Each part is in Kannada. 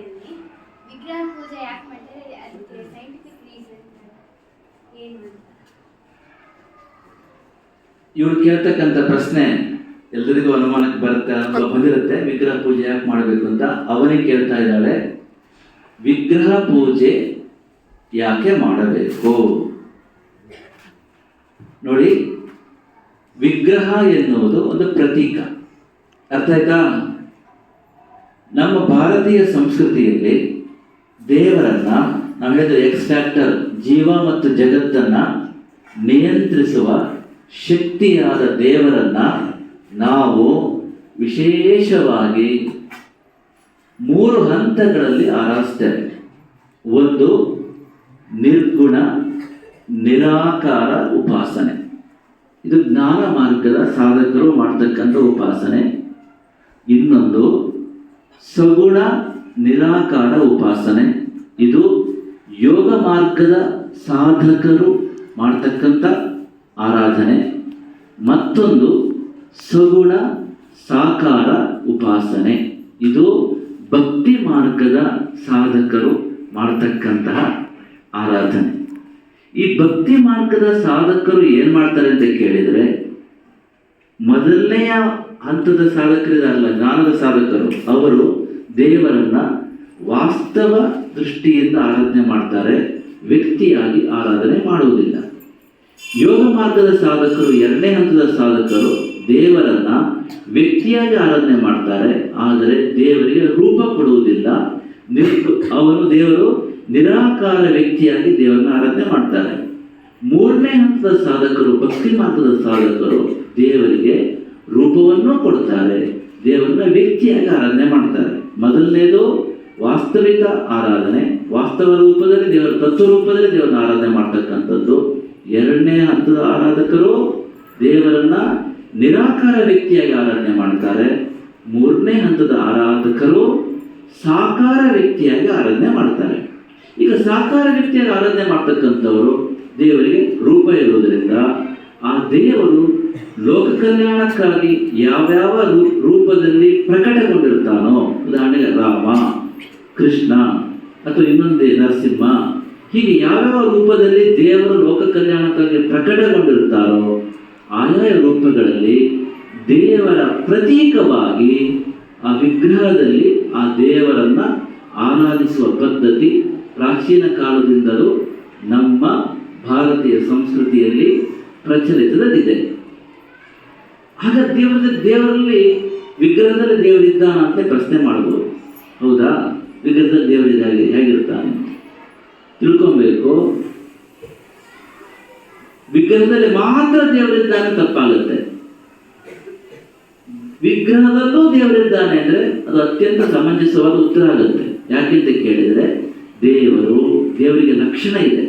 ಇದ್ದೀನಿ. ವಿಗ್ರಹ ಪೂಜೆ ಯಾಕೆ ಅದಕ್ಕೆ ಸೈಂಟಿಫಿಕ್ ರೀಸನ್ ಏನು ಇವ್ರು ಕೇಳ್ತಕ್ಕಂತ ಪ್ರಶ್ನೆ ಎಲ್ಲರಿಗೂ ಅನುಮಾನಕ್ಕೆ ಬರುತ್ತೆ ಅನುಭವ ಬಂದಿರುತ್ತೆ, ವಿಗ್ರಹ ಪೂಜೆ ಯಾಕೆ ಮಾಡಬೇಕು ಅಂತ? ಅವನೇ ಕೇಳ್ತಾ ಇದ್ದಾಳೆ, ವಿಗ್ರಹ ಪೂಜೆ ಯಾಕೆ ಮಾಡಬೇಕು? ನೋಡಿ, ವಿಗ್ರಹ ಎನ್ನುವುದು ಒಂದು ಪ್ರತೀಕ. ಅರ್ಥ ಆಯ್ತಾ? ನಮ್ಮ ಭಾರತೀಯ ಸಂಸ್ಕೃತಿಯಲ್ಲಿ ದೇವರನ್ನ ನಾವು ಹೇಳಿದ್ರೆ ಎಕ್ಸ್ಟ್ರಾಕ್ಟರ್ ಜೀವ ಮತ್ತು ಜಗತ್ತನ್ನ ನಿಯಂತ್ರಿಸುವ ಶಕ್ತಿಯಾದ ದೇವರನ್ನ ನಾವು ವಿಶೇಷವಾಗಿ ಮೂರು ಹಂತಗಳಲ್ಲಿ ಆರಾಧಿಸ್ತೇವೆ. ಒಂದು ನಿರ್ಗುಣ, ನಿರಾಕಾರ ಉಪಾಸನೆ. ಇದು ಜ್ಞಾನ ಮಾರ್ಗದ ಸಾಧಕರು ಮಾಡ್ತಕ್ಕಂಥ ಉಪಾಸನೆ. ಇನ್ನೊಂದು ಸಗುಣ ನಿರಾಕಾರ ಉಪಾಸನೆ. ಇದು ಯೋಗ ಮಾರ್ಗದ ಸಾಧಕರು ಮಾಡ್ತಕ್ಕಂಥ ಆರಾಧನೆ. ಮತ್ತೊಂದು ಸಗುಣ ಸಾಕಾರ ಉಪಾಸನೆ. ಇದು ಭಕ್ತಿ ಮಾರ್ಗದ ಸಾಧಕರು ಮಾಡ್ತಕ್ಕಂತಹ ಆರಾಧನೆ. ಈ ಭಕ್ತಿ ಮಾರ್ಗದ ಸಾಧಕರು ಏನು ಮಾಡ್ತಾರೆ ಅಂತ ಕೇಳಿದರೆ, ಮೊದಲನೆಯ ಹಂತದ ಸಾಧಕರಿದಾರಲ್ಲ, ಜ್ಞಾನದ ಸಾಧಕರು, ಅವರು ದೇವರನ್ನ ವಾಸ್ತವ ದೃಷ್ಟಿಯಿಂದ ಆರಾಧನೆ ಮಾಡ್ತಾರೆ, ವ್ಯಕ್ತಿಯಾಗಿ ಆರಾಧನೆ ಮಾಡುವುದಿಲ್ಲ. ಯೋಗ ಮಾರ್ಗದ ಸಾಧಕರು, ಎರಡನೇ ಹಂತದ ಸಾಧಕರು ದೇವರನ್ನ ವ್ಯಕ್ತಿಯಾಗಿ ಆರಾಧನೆ ಮಾಡ್ತಾರೆ, ಆದರೆ ದೇವರಿಗೆ ರೂಪ ಕೊಡುವುದಿಲ್ಲ. ಅವರು ದೇವರು ನಿರಾಕಾರ ವ್ಯಕ್ತಿಯಾಗಿ ದೇವರನ್ನ ಆರಾಧನೆ ಮಾಡ್ತಾರೆ. ಮೂರನೇ ಹಂತದ ಸಾಧಕರು, ಭಕ್ತಿ ಮಾರ್ಗದ ಸಾಧಕರು ದೇವರಿಗೆ ರೂಪವನ್ನು ಕೊಡ್ತಾರೆ, ದೇವರನ್ನ ವ್ಯಕ್ತಿಯಾಗಿ ಆರಾಧನೆ ಮಾಡ್ತಾರೆ. ಮೊದಲನೇದು ವಾಸ್ತವಿಕ ಆರಾಧನೆ. ವಾಸ್ತವ ರೂಪದಲ್ಲಿ ದೇವರ, ತತ್ವ ರೂಪದಲ್ಲಿ ದೇವರನ್ನ ಆರಾಧನೆ ಮಾಡ್ತಕ್ಕಂಥದ್ದು. ಎರಡನೇ ಹಂತದ ಆರಾಧಕರು ದೇವರನ್ನ ನಿರಾಕಾರ ವ್ಯಕ್ತಿಯಾಗಿ ಆರಾಧನೆ ಮಾಡ್ತಾರೆ. ಮೂರನೇ ಹಂತದ ಆರಾಧಕರು ಸಾಕಾರ ವ್ಯಕ್ತಿಯಾಗಿ ಆರಾಧನೆ ಮಾಡ್ತಾರೆ. ಈಗ ಸಾಕಾರ ವ್ಯಕ್ತಿಯಾಗಿ ಆರಾಧನೆ ಮಾಡ್ತಕ್ಕಂಥವರು ದೇವರಿಗೆ ರೂಪ ಇರುವುದರಿಂದ ಆ ದೇವರು ಲೋಕ ಕಲ್ಯಾಣಕ್ಕಾಗಿ ಯಾವ್ಯಾವ ರೂಪದಲ್ಲಿ ಪ್ರಕಟಗೊಂಡಿರ್ತಾನೋ ಉದಾಹರಣೆಗೆ ರಾಮ, ಕೃಷ್ಣ ಅಥವಾ ಇನ್ನೊಂದೇ ನರಸಿಂಹ, ಹೀಗೆ ಯಾವ್ಯಾವ ರೂಪದಲ್ಲಿ ದೇವರು ಲೋಕ ಕಲ್ಯಾಣಕ್ಕಾಗಿ ಪ್ರಕಟಗೊಂಡಿರ್ತಾರೋ ಆಯಾಯ ರೂಪಗಳಲ್ಲಿ ದೇವರ ಪ್ರತೀಕವಾಗಿ ಆ ವಿಗ್ರಹದಲ್ಲಿ ಆ ದೇವರನ್ನ ಆರಾಧಿಸುವ ಪದ್ಧತಿ ಪ್ರಾಚೀನ ಕಾಲದಿಂದಲೂ ನಮ್ಮ ಭಾರತೀಯ ಸಂಸ್ಕೃತಿಯಲ್ಲಿ ಪ್ರಚಲಿತದಲ್ಲಿದೆ. ಆಗ ದೇವರ ದೇವರಲ್ಲಿ ವಿಗ್ರಹದಲ್ಲಿ ದೇವರಿದ್ದಾನ ಅಂತ ಪ್ರಶ್ನೆ ಮಾಡ್ಬೋದು ಹೌದಾ? ವಿಗ್ರಹದಲ್ಲಿ ದೇವರಿದ್ದಾಗೆ ಹೇಗಿರ್ತಾನೆ ತಿಳ್ಕೊಬೇಕು. ವಿಗ್ರಹದಲ್ಲಿ ಮಾತ್ರ ದೇವರಿದ್ದಾನೆ ತಪ್ಪಾಗುತ್ತೆ. ವಿಗ್ರಹದಲ್ಲೂ ದೇವರಿದ್ದಾನೆ ಅಂದರೆ ಅದು ಅತ್ಯಂತ ಸಮಂಜಸವಾದ ಉತ್ತರ ಆಗುತ್ತೆ. ಯಾಕೆಂತ ಕೇಳಿದರೆ ದೇವರು, ದೇವರಿಗೆ ಲಕ್ಷಣ ಇದೆ.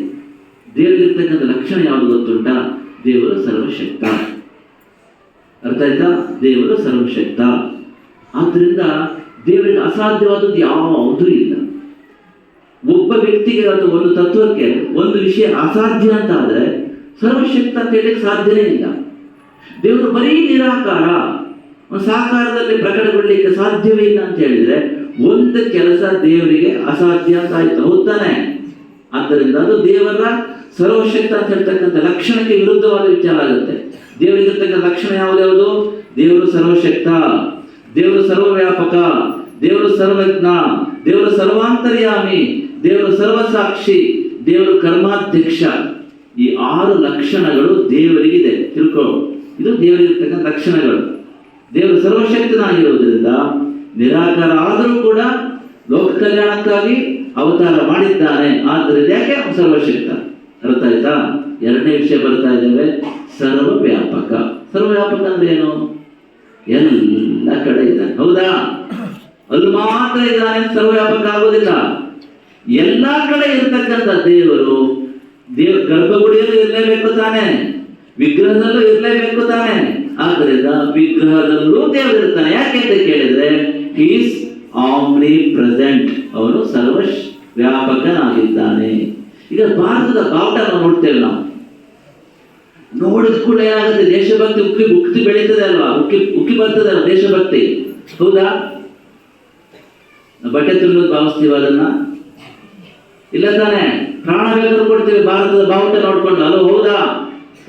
ದೇವರಿರ್ತಕ್ಕಂಥ ಲಕ್ಷಣ ಯಾವುದು ಗೊತ್ತುಂಟ? ದೇವರು ಸರ್ವಶಕ್ತ. ಅರ್ಥ ಆಯ್ತಾ? ದೇವರು ಸರ್ವಶಕ್ತ. ಆದ್ದರಿಂದ ದೇವರಿಗೆ ಅಸಾಧ್ಯವಾದದ್ದು ಯಾವುದೂ ಇಲ್ಲ. ಒಬ್ಬ ವ್ಯಕ್ತಿಗೆ ಅಥವಾ ಒಂದು ತತ್ವಕ್ಕೆ ಒಂದು ವಿಷಯ ಅಸಾಧ್ಯ ಅಂತ ಆದರೆ ಸರ್ವಶಕ್ತ ಅಂತ ಹೇಳಿ ಸಾಧ್ಯನೇ ಇಲ್ಲ. ದೇವರು ಬರೀ ನಿರಾಕಾರ ಸಾಕಾರದಲ್ಲಿ ಪ್ರಕಟಗೊಳ್ಳಲಿಕ್ಕೆ ಸಾಧ್ಯವೇ ಇಲ್ಲ ಅಂತ ಹೇಳಿದ್ರೆ ಒಂದು ಕೆಲಸ ದೇವರಿಗೆ ಅಸಾಧ್ಯ ಅಂತ ಆಯ್ತು. ಹೋಗ್ತಾನೆ ಆದ್ದರಿಂದ ಅದು ದೇವರ ಸರ್ವಶಕ್ತ ಅಂತ ಹೇಳ್ತಕ್ಕಂಥ ಲಕ್ಷಣಕ್ಕೆ ವಿರುದ್ಧವಾದ ವಿಚಾರ ಆಗುತ್ತೆ. ದೇವರಿಗಿರ್ತಕ್ಕಂಥ ಲಕ್ಷಣ ಯಾವ್ದ್ಯಾವುದು ದೇವರು ಸರ್ವಶಕ್ತ ದೇವರು ಸರ್ವವ್ಯಾಪಕ, ದೇವರು ಸರ್ವಜ್ಞ, ದೇವರು ಸರ್ವಾಂತರ್ಯಾಮಿ, ದೇವರು ಸರ್ವಸಾಕ್ಷಿ, ದೇವರು ಕರ್ಮಾಧ್ಯಕ್ಷ. ಈ ಆರು ಲಕ್ಷಣಗಳು ದೇವರಿಗಿದೆ. ತಿಳ್ಕೊ. ಇದು ದೇವರಿಗಿರ್ತಕ್ಕಂಥ ಲಕ್ಷಣಗಳು. ದೇವರು ಸರ್ವಶಕ್ತನಾಗಿರುವುದರಿಂದ ನಿರಾಕಾರ ಆದರೂ ಕೂಡ ಲೋಕ ಕಲ್ಯಾಣಕ್ಕಾಗಿ ಅವತಾರ ಮಾಡಿದ್ದಾನೆ. ಆದ್ದರಿಂದ ಯಾಕೆ ಸರ್ವಶಕ್ತ ಆಯ್ತಾ ಎರಡನೇ ವಿಷಯ ಬರ್ತಾ ಇದ್ದೇವೆ ಸರ್ವವ್ಯಾಪಕ. ಸರ್ವವ್ಯಾಪಕ ಅಂದ್ರೆ ಏನು? ಎಲ್ಲ ಕಡೆ ಇದ್ದಾನೆ. ಹೌದಾ? ಅಲ್ಲಿ ಮಾತ್ರ ಇದ್ದಾನೆ, ಸರ್ವವ್ಯಾಪಕ ಆಗೋದಿಲ್ಲ ಎಲ್ಲ ಕಡೆ ಇರ್ತಕ್ಕಂಥ ದೇವರು ದೇವ ಗರ್ಭಗುಡಿಯಲ್ಲೂ ಇರಲೇಬೇಕು ತಾನೆ, ವಿಗ್ರಹದಲ್ಲೂ ಇರಲೇಬೇಕು ತಾನೆ. ಆದ್ದರಿಂದ ವಿಗ್ರಹದಲ್ಲೂ ದೇವರಿರ್ತಾನೆ ಯಾಕೆ ಅಂತ ಕೇಳಿದ್ರೆ ಈಸ್ ಆಮ್ನಿ ಪ್ರೆಸೆಂಟ್ ಅವನು ಸರ್ವ ವ್ಯಾಪಕನಾಗಿದ್ದಾನೆ ಈಗ ಭಾರತದ ಬಾವುಟ ನಾವು ನೋಡ್ತೇವೆ ನಾವು. ನೋಡಿದ ಕೂಡ ಏನಾಗುತ್ತೆ? ದೇಶಭಕ್ತಿ ಉಕ್ಕಿ ಉಕ್ತಿ ಬೆಳೀತದೆ ಅಲ್ವಾ? ಉಕ್ಕಿ ಉಕ್ಕಿ ಬರ್ತದೆ ಅಲ್ವಾ ದೇಶಭಕ್ತಿ? ಹೌದಾ? ಬಟ್ಟೆ ತುಂಬಲು ಭಾವಿಸ್ತೀವ ಅದನ್ನ? ಇಲ್ಲ ತಾನೆ? ಪ್ರಾಣ ಬೇಕಾದ್ರೂ ಕೊಡ್ತೇವೆ ಭಾರತದ ಬಾವುಟ ನೋಡ್ಕೊಂಡು. ಅಲ್ಲ ಹೌದಾ?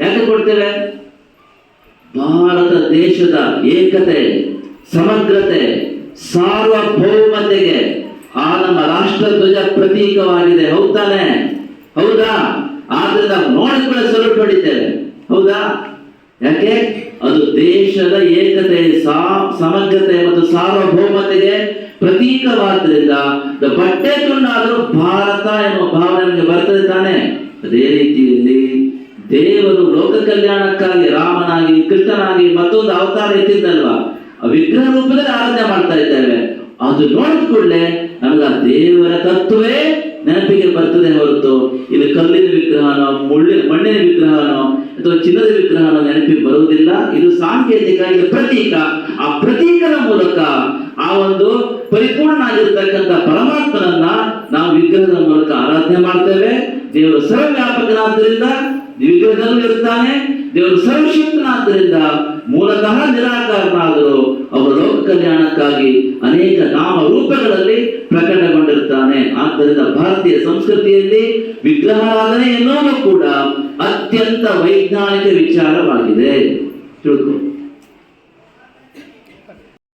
ಯಾಕೆ ಕೊಡ್ತೇವೆ? ಭಾರತ ದೇಶದ ಏಕತೆ, ಸಮಗ್ರತೆ, ಸಾರ್ವಭೌಮತೆಗೆ ಆ ನಮ್ಮ ರಾಷ್ಟ್ರಧ್ವಜ ಪ್ರತೀಕವಾಗಿದೆ ಹೌದಾನೆ ಹೌದಾ ಆದ್ರಿಂದ ನೋಡಿ ಕೂಡ ಸಲ್ಯೂಟ್ ಹೊಡಿತೇವೆ ಹೌದಾ ಯಾಕೆ ಅದು ದೇಶದ ಏಕತೆ ಸಾ ಸಮಗ್ರತೆ ಮತ್ತು ಸಾರ್ವಭೌಮತೆಗೆ ಪ್ರತೀಕವಾದ್ರಿಂದ ಬಟ್ಟೆ ತುಂಡಾದರೂ ಭಾರತ ಎನ್ನುವ ಭಾವನೆ ನಮಗೆ ಬರ್ತದೆ ತಾನೆ. ಅದೇ ರೀತಿಯಲ್ಲಿ ದೇವರು ಲೋಕ ಕಲ್ಯಾಣಕ್ಕಾಗಿ ರಾಮನಾಗಿ, ಕೃಷ್ಣನಾಗಿ ಮತ್ತೊಂದು ಅವತಾರ ಎತ್ತಿದ್ದಲ್ವಾ? ವಿಗ್ರಹ ರೂಪದಲ್ಲಿ ಆರಾಧನೆ ಮಾಡ್ತಾ ಇದ್ದೇವೆ. ಅದು ನೋಡಿದ ಕೂಡಲೇ ನಮಗೆ ಆ ದೇವರ ತತ್ವವೇ ನೆನಪಿಗೆ ಬರ್ತದೆ ಹೊರತು ಇದು ಕಲ್ಲಿನ ವಿಗ್ರಹನೋ ಮುಳ್ಳಿನ ಮಣ್ಣಿನ ವಿಗ್ರಹನೋ ಅಥವಾ ಚಿನ್ನದ ವಿಗ್ರಹನೋ ನೆನಪಿಗೆ ಬರುವುದಿಲ್ಲ. ಇದು ಸಾಂಕೇತಿಕ ಇದು ಪ್ರತೀಕ. ಆ ಪ್ರತೀಕದ ಮೂಲಕ ಆ ಒಂದು ಪರಿಪೂರ್ಣ ಆಗಿರ್ತಕ್ಕಂಥ ಪರಮಾತ್ಮನನ್ನ ನಾವು ವಿಗ್ರಹದ ಮೂಲಕ ಆರಾಧನೆ ಮಾಡ್ತೇವೆ. ದೇವರು ಸರ್ವವ್ಯಾಪಕನಾದ್ದರಿಂದ ವಿಗ್ರಹದಲ್ಲೂ ಇರ್ತಾನೆ ದೇವರು ಸರ್ವಶಕ್ತನಾದ್ದರಿಂದ ಮೂಲತಃ ನಿರಾಕಾರನಾದರೂ ಅವರ ಲೋಕ ಕಲ್ಯಾಣಕ್ಕಾಗಿ ಅನೇಕ ನಾಮ ರೂಪಗಳಲ್ಲಿ ಪ್ರಕಟಗೊಂಡಿರ್ತಾನೆ ಆದ್ದರಿಂದ ಭಾರತೀಯ ಸಂಸ್ಕೃತಿಯಲ್ಲಿ ವಿಗ್ರಹಾರಾಧನೆ ಎನ್ನುವುದು ಕೂಡ ಅತ್ಯಂತ ವೈಜ್ಞಾನಿಕ ವಿಚಾರವಾಗಿದೆ. ತಿಳ್ಕೊ.